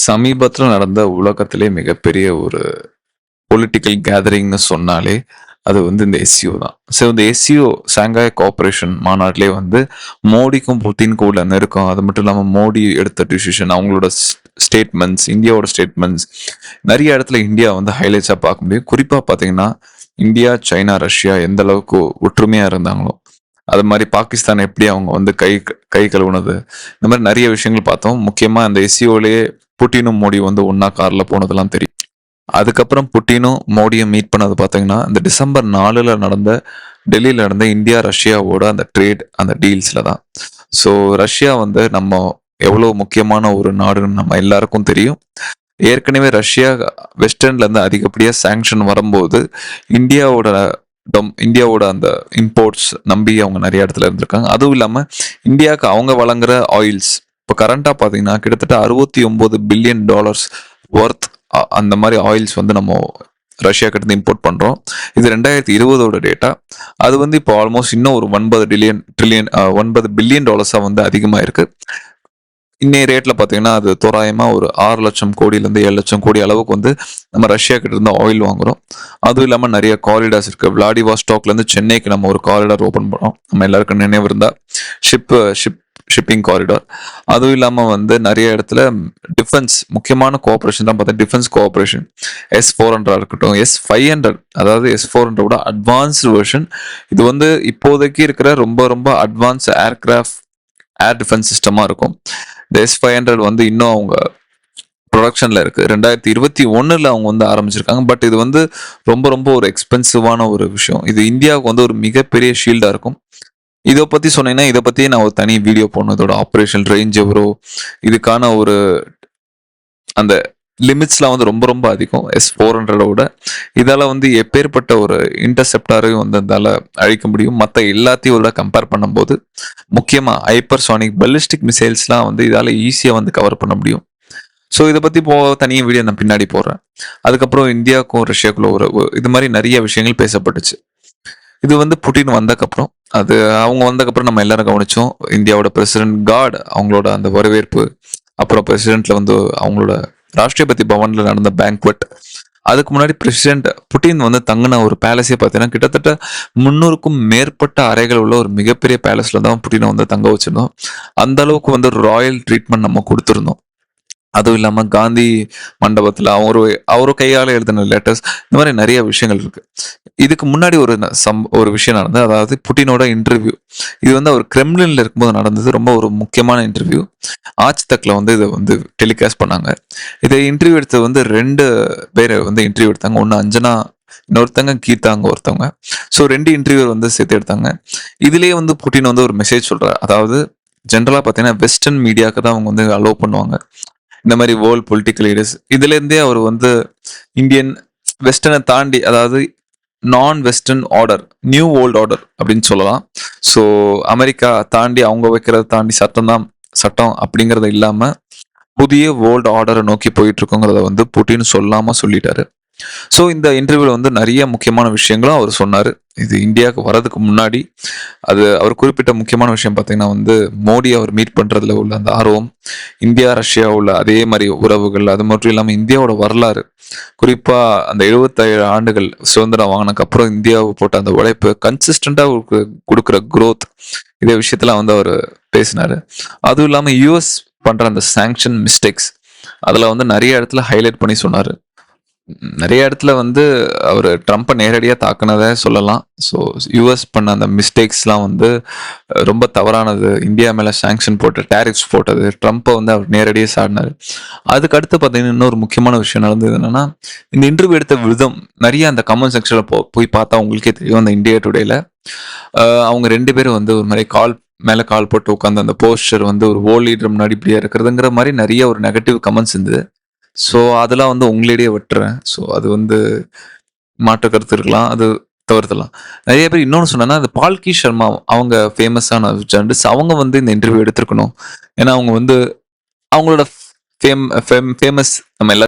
சமீபத்தில் நடந்த உலகத்திலே மிகப்பெரிய ஒரு பொலிட்டிக்கல் கேதரிங்னு சொன்னாலே அது வந்து இந்த எஸ்சிஓ தான். ஸோ இந்த எஸ்சிஓ சாங்காய் கோஆப்ரேஷன் மாநாட்டிலே வந்து மோடிக்கும் புட்டினுக்கும் உள்ள நெருக்கம் அது மட்டும் இல்லாமல் மோடி எடுத்த டிசிஷன் அவங்களோட ஸ்டேட்மெண்ட்ஸ் இந்தியாவோட ஸ்டேட்மெண்ட்ஸ் நிறைய இடத்துல இந்தியா வந்து ஹைலைட்ஸாக பார்க்க முடியும். குறிப்பாக பார்த்தீங்கன்னா இந்தியா சைனா ரஷ்யா எந்த அளவுக்கு ஒற்றுமையாக இருந்தாங்களோ அது மாதிரி பாகிஸ்தான் எப்படி அவங்க வந்து கை கை கழுவுனது இந்த மாதிரி நிறைய விஷயங்கள் பார்த்தோம். முக்கியமாக அந்த எஸ்சிஓலேயே புட்டினும் மோடி வந்து ஒன்றா காரில் போனதெல்லாம் தெரியும். அதுக்கப்புறம் புட்டினும் மோடியும் மீட் பண்ணது பார்த்தீங்கன்னா இந்த டிசம்பர் நாலுல நடந்த டெல்லியில் நடந்த இந்தியா ரஷ்யாவோட அந்த ட்ரேட் அந்த டீல்ஸில் தான். ஸோ ரஷ்யா வந்து நம்ம எவ்வளோ முக்கியமான ஒரு நாடுன்னு நம்ம எல்லாருக்கும் தெரியும். ஏற்கனவே ரஷ்யா வெஸ்டர்ன்லேருந்து அதிகப்படியாக சேங்ஷன் வரும்போது இந்தியாவோட டொம் இந்தியாவோட அந்த இம்போர்ட்ஸ் நம்பி அவங்க நிறைய இடத்துல இருந்திருக்காங்க. அதுவும் இல்லாமல் இந்தியாவுக்கு அவங்க வழங்குற ஆயில்ஸ் இப்போ கரண்ட்டாக பார்த்தீங்கன்னா கிட்டத்தட்ட அறுபத்தி ஒம்பது பில்லியன் டாலர்ஸ் ஒர்த் அந்த மாதிரி ஆயில்ஸ் வந்து நம்ம ரஷ்யா கிட்ட இம்போர்ட் பண்ணுறோம் இது ரெண்டாயிரத்தி இருபதோட டேட்டா அது வந்து இப்போ ஆல்மோஸ்ட் இன்னும் ஒரு ஒன்பது டில்லியன் ட்ரில்லியன் ஒன்பது பில்லியன் டாலர்ஸாக வந்து அதிகமாக இருக்குது இன்னைய ரேட்டில் பார்த்தீங்கன்னா அது தோராயமாக ஒரு ஆறு லட்சம் கோடியிலேருந்து ஏழு லட்சம் கோடி அளவுக்கு வந்து நம்ம ரஷ்யா கிட்ட இருந்து ஆயில் வாங்குறோம். அதுவும் இல்லாமல் நிறைய காரிடார்ஸ் இருக்குது விளாடிவாஸ்டாக்லேருந்து சென்னைக்கு நம்ம ஒரு காரிடார் ஓப்பன் பண்ணோம் நம்ம எல்லாருக்கும் நினைவு இருந்தால் ஷிப் ஷிப் ஷிப்பிங் காரிடார் அதுவும் இல்லாமல் வந்து நிறைய இடத்துல டிஃபென்ஸ் முக்கியமான கோஆப்ரேஷன் தான் பார்த்தா defence cooperation S four hundred இருக்கட்டும் எஸ் ஃபைவ் ஹண்ட்ரட் அதாவது எஸ் ஃபோர் ஹண்ட்ரடோட அட்வான்ஸ்டு வெர்ஷன் இது வந்து இப்போதைக்கு இருக்கிற ரொம்ப ரொம்ப அட்வான்ஸ் ஏர்கிராஃப்ட் ஏர் டிஃபென்ஸ் சிஸ்டமாக இருக்கும். இந்த எஸ் ஃபைவ் ஹண்ட்ரட் வந்து இன்னும் அவங்க ப்ரொடக்ஷனில் இருக்குது ரெண்டாயிரத்தி இருபத்தி ஒன்றில் அவங்க வந்து ஆரம்பிச்சிருக்காங்க. பட் இது வந்து ரொம்ப ரொம்ப ஒரு எக்ஸ்பென்சிவான ஒரு விஷயம். இது இந்தியாவுக்கு வந்து ஒரு மிகப்பெரிய ஷீல்டாக இருக்கும். இதை பற்றி சொன்னீங்கன்னா இதை பற்றி நான் ஒரு தனி வீடியோ போடணும். இதோட ஆப்ரேஷன் ரேஞ்ச் எவ்வளோ இதுக்கான ஒரு அந்த லிமிட்ஸ்லாம் வந்து ரொம்ப ரொம்ப அதிகம். எஸ் ஃபோர் ஹண்ட்ரடோட இதால் வந்து எப்பேற்பட்ட ஒரு இன்டர்செப்டாரையும் வந்து அதால் அழிக்க முடியும். மற்ற எல்லாத்தையும் விட கம்பேர் பண்ணும்போது முக்கியமாக ஹைப்பர்சானிக் பல்லிஸ்டிக் மிசைல்ஸ்லாம் வந்து இதால் ஈஸியாக வந்து கவர் பண்ண முடியும். ஸோ இதை பற்றி போ தனியாக வீடியோ நான் பின்னாடி போடுறேன். அதுக்கப்புறம் இந்தியாவுக்கும் ரஷ்யாவுக்குள்ள ஒரு இது மாதிரி நிறைய விஷயங்கள் பேசப்பட்டுச்சு. இது வந்து புட்டின் வந்தக்கப்புறம் அது அவங்க வந்ததுக்கப்புறம் நம்ம எல்லாரும் கவனிச்சோம். இந்தியாவோட பிரசிடென்ட் காட் அவங்களோட அந்த வரவேற்பு அப்புறம் பிரசிடென்ட்ல வந்து அவங்களோட ராஷ்டிரபதி பவன்ல நடந்த பேங்க்வெட் அதுக்கு முன்னாடி பிரசிடென்ட் புட்டின் வந்து தங்கின ஒரு பேலஸே பார்த்தீங்கன்னா கிட்டத்தட்ட முன்னூறுக்கும் மேற்பட்ட அறைகள் உள்ள ஒரு மிகப்பெரிய பேலஸ்ல தான் புட்டினை வந்து தங்க வச்சிருந்தோம். அந்த அளவுக்கு வந்து ராயல் ட்ரீட்மெண்ட் நம்ம கொடுத்துருந்தோம். அதுவும் இல்லாமல் காந்தி மண்டபத்தில் அவரு அவரு கையால் எழுதின லெட்டர்ஸ் இந்த மாதிரி நிறைய விஷயங்கள் இருக்கு. இதுக்கு முன்னாடி ஒரு சம் ஒரு விஷயம் நடந்தது. அதாவது புட்டினோட இன்டர்வியூ இது வந்து அவர் கிரெம்லின்ல இருக்கும்போது நடந்தது. ரொம்ப ஒரு முக்கியமான இன்டர்வியூ ஆச் தக்கில் வந்து இதை வந்து டெலிகாஸ்ட் பண்ணாங்க. இதை இன்டர்வியூ எடுத்தது வந்து ரெண்டு பேர் வந்து இன்டர்வியூ எடுத்தாங்க. ஒன்று அஞ்சனா இன்னொருத்தங்க கீதாங்க ஒருத்தவங்க. ஸோ ரெண்டு இன்டர்வியூ வந்து சேர்த்து எடுத்தாங்க. இதுலேயே வந்து புட்டின் வந்து ஒரு மெசேஜ் சொல்றாரு. அதாவது ஜென்ரலாக பார்த்தீங்கன்னா வெஸ்டர்ன் மீடியாவுக்கு தான் அவங்க வந்து அலோவ் பண்ணுவாங்க. இந்த மாதிரி வேர்ல்ட் பொலிட்டிக்கல் லீடர்ஸ் இதுலேருந்தே அவர் வந்து இந்தியன் வெஸ்டர்னை தாண்டி அதாவது நான் western order new old order அப்படின்னு சொல்லலாம். ஸோ அமெரிக்கா தாண்டி அவங்க வைக்கிறத தாண்டி சட்டம் தான் சட்டம் அப்படிங்கிறது இல்லாமல் புதிய வேர்ல்டு ஆர்டரை நோக்கி போயிட்டு இருக்கோங்கிறத வந்து புட்டின் சொல்லாமல் சொல்லிட்டாரு. ஸோ இந்த இன்டர்வியூவில் வந்து நிறைய முக்கியமான விஷயங்களும் அவர் சொன்னார். இது இந்தியாவுக்கு வரதுக்கு முன்னாடி அது அவர் குறிப்பிட்ட முக்கியமான விஷயம் பார்த்தீங்கன்னா வந்து மோடி அவர் மீட் பண்ணுறதுல உள்ள அந்த ஆர்வம் இந்தியா ரஷ்யா உள்ள அதே மாதிரி உறவுகள் அது மட்டும் இல்லாமல் இந்தியாவோட வரலாறு. குறிப்பாக அந்த எழுபத்தேழு ஆண்டுகள் சுதந்திரம் வாங்கினதுக்கு அப்புறம் இந்தியாவை போட்ட அந்த உழைப்பு கன்சிஸ்டண்ட்டாக கொடுக்குற குரோத் இதே விஷயத்தெல்லாம் வந்து அவர் பேசினார். அதுவும் இல்லாமல் யூஎஸ் பண்ணுற அந்த சாங்ஷன் மிஸ்டேக்ஸ் அதில் வந்து நிறைய இடத்துல ஹைலைட் பண்ணி சொன்னார். நிறைய இடத்துல வந்து அவர் ட்ரம்ப்பை நேரடியாக தாக்குனதை சொல்லலாம். ஸோ யூஎஸ் பண்ண அந்த மிஸ்டேக்ஸ்லாம் வந்து ரொம்ப தவறானது. இந்தியா மேலே சாங்ஷன் போட்டு டேரிஃப்ஸ் போட்டது ட்ரம்ப்பை வந்து அவர் நேரடியாக சாடினார். அதுக்கு அடுத்து பார்த்தீங்கன்னா இன்னொரு முக்கியமான விஷயம் நடந்தது என்னென்னா இந்த இன்டர்வியூ எடுத்த விதம் நிறைய அந்த கமெண்ட் செக்ஷனில் போ போய் பார்த்தா உங்களுக்கே தெரியும் அந்த இந்தியா டுடேல அவங்க ரெண்டு பேரும் வந்து ஒரு மாதிரி கால் மேலே கால் போட்டு உட்காந்து அந்த போஸ்டர் வந்து ஒரு ஓல் லீடர் முன்னாடி இப்படியா இருக்கிறதுங்கிற மாதிரி நிறைய ஒரு நெகட்டிவ் கமெண்ட்ஸ் இருந்தது. ஸோ அதெல்லாம் வந்து உங்களிடையே விட்டுறேன். ஸோ அது வந்து மாற்று கருத்து இருக்கலாம் அது தவிர்த்தலாம் நிறைய பேர் இன்னொன்று சொன்னேன்னா அது பால்கி சர்மா அவங்க ஃபேமஸான ஜர்னலிஸ்ட் அவங்க வந்து இந்த இன்டர்வியூ எடுத்திருக்கணும். ஏன்னா அவங்க வந்து அவங்களோட ஃபேம் ஃபேம் ஃபேமஸ் நம்ம எல்லா